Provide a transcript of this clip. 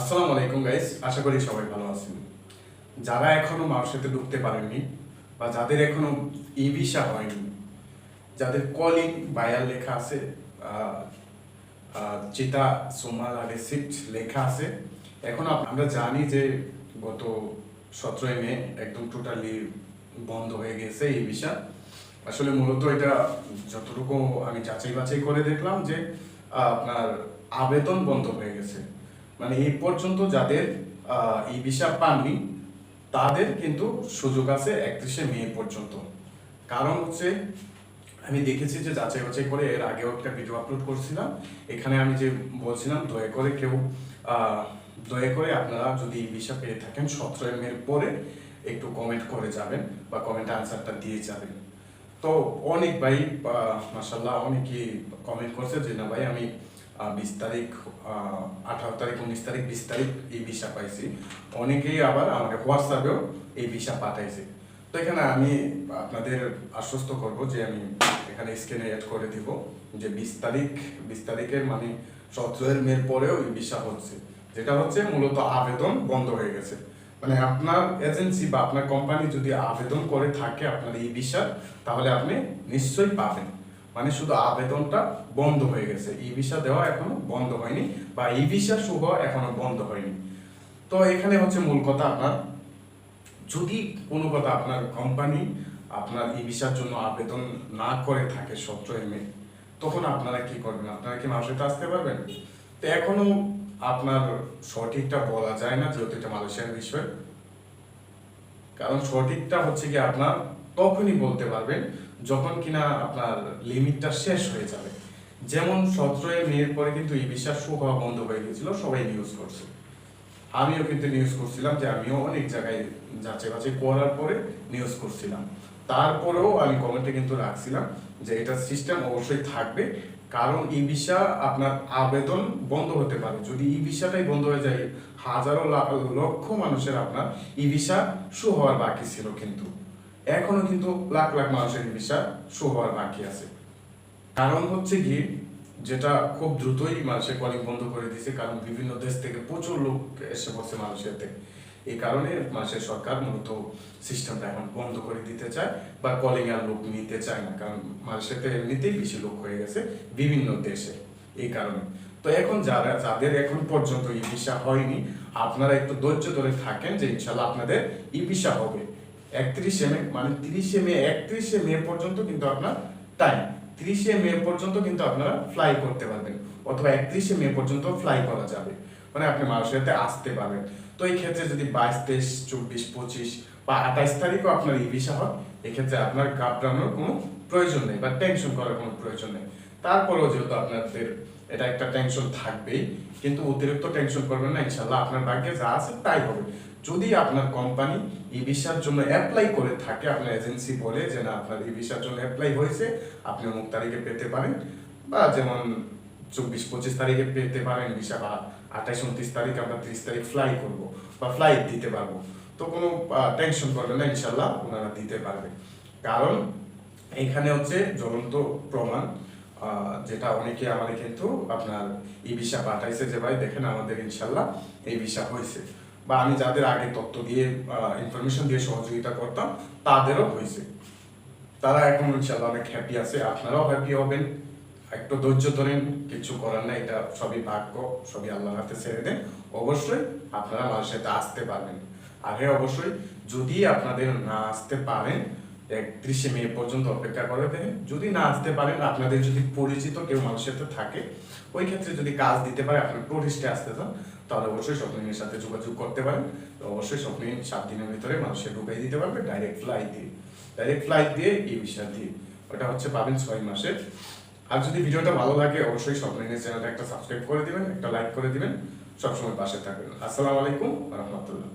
আসসালামু আলাইকুম গাইস আশা করি সবাই ভালো আছেন। যারা এখনও মার্কশিটে ঢুকতে পারেননি বা যাদের এখনও ই ভিসা হয়নি, যাদের কলিং বায়ার লেখা আছে চিতা সোমাল আর রিসিপ্ট লেখা আছে, এখন আমরা জানি যে গত সতেরোই মে একদম টোটালি বন্ধ হয়ে গেছে এই ভিসা। আসলে মূলত এটা যতটুকু আমি যাচাই বাছাই করে দেখলাম যে আপনার আবেদন বন্ধ হয়ে গেছে। মানে এই পর্যন্ত যাদের ই ভিসা পাননি, তাদের কিন্তু সুযোগ আছে একত্রিশে মে পর্যন্ত। কারণ হচ্ছে, আমি দেখেছি যে যাচাই বাছাই করে এর আগেও একটা ভিডিও আপলোড করছিলাম। এখানে আমি যে বলছিলাম, দয়া করে কেউ দয়া করে আপনারা যদি ভিসা পেয়ে থাকেন, সতেরো মের পরে একটু কমেন্ট করে যাবেন বা কমেন্ট আনসারটা দিয়ে যাবেন। তো অনেক ভাই মাসাল্লাহ অনেকেই কমেন্ট করছে যে, না ভাই, আমি বিশ তারিখ আঠারো তারিখ, উনিশ তারিখ, বিশ তারিখ এই ভিসা পাইছি। অনেকেই আবার আমাকে হোয়াটসঅ্যাপেও এই ভিসা পাঠাইছে। তো এখানে আমি আপনাদের আশ্বস্ত করব যে আমি এখানে স্ক্রিনে অ্যাড করে দিব যে বিশ তারিখ, বিশ তারিখের মানে সতেরোর মের পরেও এই ভিসা হচ্ছে। যেটা হচ্ছে মূলত আবেদন বন্ধ হয়ে গেছে। মানে আপনার এজেন্সি বা আপনার কোম্পানি যদি আবেদন করে থাকে আপনার এই ভিসা, তাহলে আপনি নিশ্চয়ই পাবেন। মানে শুধু আবেদনটা বন্ধ হয়ে গেছে। ই ভিসা দেওয়া এখনও বন্ধ হয়নি বা ই ভিসা শুভ এখনও বন্ধ হয়নি। তো এখানে হচ্ছে মূল কথা আপনার। যদি কোনো কথা আপনার কোম্পানি আপনার ই ভিসার জন্য আবেদন না করে থাকে সতেরোই মে তখন আপনারা কি করবেন? আপনারা কি মালয়েশিয়াতে আসতে পারবেন? তো এখনও আপনার সঠিকটা বলা যায় না যেহেতু এটা মালয়েশিয়ার বিষয়। কারণ সঠিকটা হচ্ছে কি আপনার তখনই বলতে পারবেন যখন কিনা আপনার লিমিটটা শেষ হয়ে যাবে। যেমন সতেরোই মেয়ের পরে কিন্তু এই বিশ্বাস শো হওয়া বন্ধ হয়ে গেছিল সবাই নিউজ করছে। আমিও কিন্তু নিউজ করছিলাম যে আমিও অনেক জায়গায় যাচাই বাছাই করার পরে নিউজ করছিলাম। তারপরেও আমি কমেন্টে কিন্তু রাখছিলাম যে এটা সিস্টেম অবশ্যই থাকবে, কারণ ই ভিসা আপনার আবেদন বন্ধ হতে পারে। যদি ই ভিসাটাই বন্ধ হয়ে যায়, হাজারো লক্ষ মানুষের আপনার ই ভিসা শো হওয়ার বাকি ছিল কিন্তু। এখনও কিন্তু লাখ লাখ মানুষের ভিসা শো হওয়ার বাকি আছে। কারণ হচ্ছে কি, যেটা খুব দ্রুতই মানুষের কলিং বন্ধ করে দিয়েছে, কারণ বিভিন্ন দেশ থেকে প্রচুর লোক এসে পড়ছে মানুষের থেকে। এই কারণে মানুষের সরকার মূলত সিস্টেমটা এখন বন্ধ করে দিতে চায় বা কলিং আর লোক নিতে চায় না, কারণ মানুষের এমনিতেই বেশি লোক হয়ে গেছে বিভিন্ন দেশে এই কারণে। তো এখন যারা, যাদের এখন পর্যন্ত ই ভিসা হয়নি, আপনারা একটু ধৈর্য ধরে থাকেন যে ইনশাল্লাহ আপনাদের ই ভিসা হবে। একত্রিশে মে মানে তিরিশে মে একত্রিশে মে পর্যন্ত কিন্তু আপনার টাইম তিরিশে মে পর্যন্ত কিন্তু আপনারা ফ্লাই করতে পারবেন, অথবা একত্রিশে মে পর্যন্ত ফ্লাই করা যাবে। মানে আপনি মালয়েশিয়াতে আসতে পারবেন। তো এই ক্ষেত্রে যদি বাইশ, তেইশ, চব্বিশ, পঁচিশ বা আঠাইশ তারিখও আপনার ই ভিসা হয়, এক্ষেত্রে আপনার ঘাবড়ানোর কোনো প্রয়োজন নেই বা টেনশন করার কোনো প্রয়োজন নেই। তারপরেও যেহেতু আপনাদের এটা একটা টেনশন থাকবেই, কিন্তু অতিরিক্ত টেনশন করবেন না ইনশাল্লাহ আপনার ভাগ্যে যা আছে তাই হবে। যদি আপনার কোম্পানি ই ভিসার জন্য অ্যাপ্লাই করে থাকে, আপনার এজেন্সি বলে যে না, আপনার ই ভিসার জন্য অ্যাপ্লাই হয়েছে, আপনি অমুক তারিখে পেতে পারেন, বা যেমন চব্বিশ পঁচিশ তারিখে পেতে পারেন, ভিসা বা আঠাশ উনত্রিশ তারিখ আমরা ত্রিশ তারিখ ফ্লাই করব, বা ফ্লাইট দিতে পারব। তো কোনো টেনশন করবেন না ইনশাল্লাহ ওনারা দিতে পারবে। কারণ এখানে হচ্ছে জ্বলন্ত প্রমাণ যেটা অনেকে আমাদের কিন্তু আপনার ই ভিসা পাঠাইছে যে, ভাই, দেখেন আমাদের ইনশাল্লাহ এই ভিসা হয়েছে। বা আমি যাদের আগে তথ্য দিয়ে ইনফরমেশন দিয়ে সহযোগিতা করতাম, তাদেরও হয়েছে। তারা এখন ইনশাল্লাহ অনেক হ্যাপি আছে। আপনারাও হ্যাপি হবেন। একটু ধৈর্য ধরেন, কিছু করার না এটা সবই ভাগ্য, সবই আল্লাহর হাতে ছেড়ে দেন। অবশ্যই আপনারা মালয়েশিয়াতে আসতে পারবেন। আর হ্যাঁ অবশ্যই যদি আপনাদের না আসতে পারেন একত্রিশে মে পর্যন্ত অপেক্ষা করে যদি না আসতে পারেন, আপনাদের যদি পরিচিত কেউ মালয়েশিয়াতে থাকে, ওই ক্ষেত্রে যদি কাজ দিতে পারে আপনার টুরিস্টে আসতে চান, তাহলে অবশ্যই স্বপ্নের সাথে যোগাযোগ করতে পারেন। অবশ্যই স্বপ্নিন সাত দিনের ভিতরে মানুষের ঢুকাই দিতে পারবে ডাইরেক্ট ফ্লাইট দিয়ে। ডাইরেক্ট ফ্লাইট দিয়ে এই বিষয় দিয়ে। ওটা হচ্ছে পাবেন ছয় মাসের। আর যদি ভিডিওটা ভালো লাগে, অবশ্যই স্বপ্নের চ্যানেলটা একটা সাবস্ক্রাইব করে দিবেন, একটা লাইক করে দিবেন। সবসময় পাশে থাকবেন। আসসালামু আলাইকুম রহমতুল্লাহ।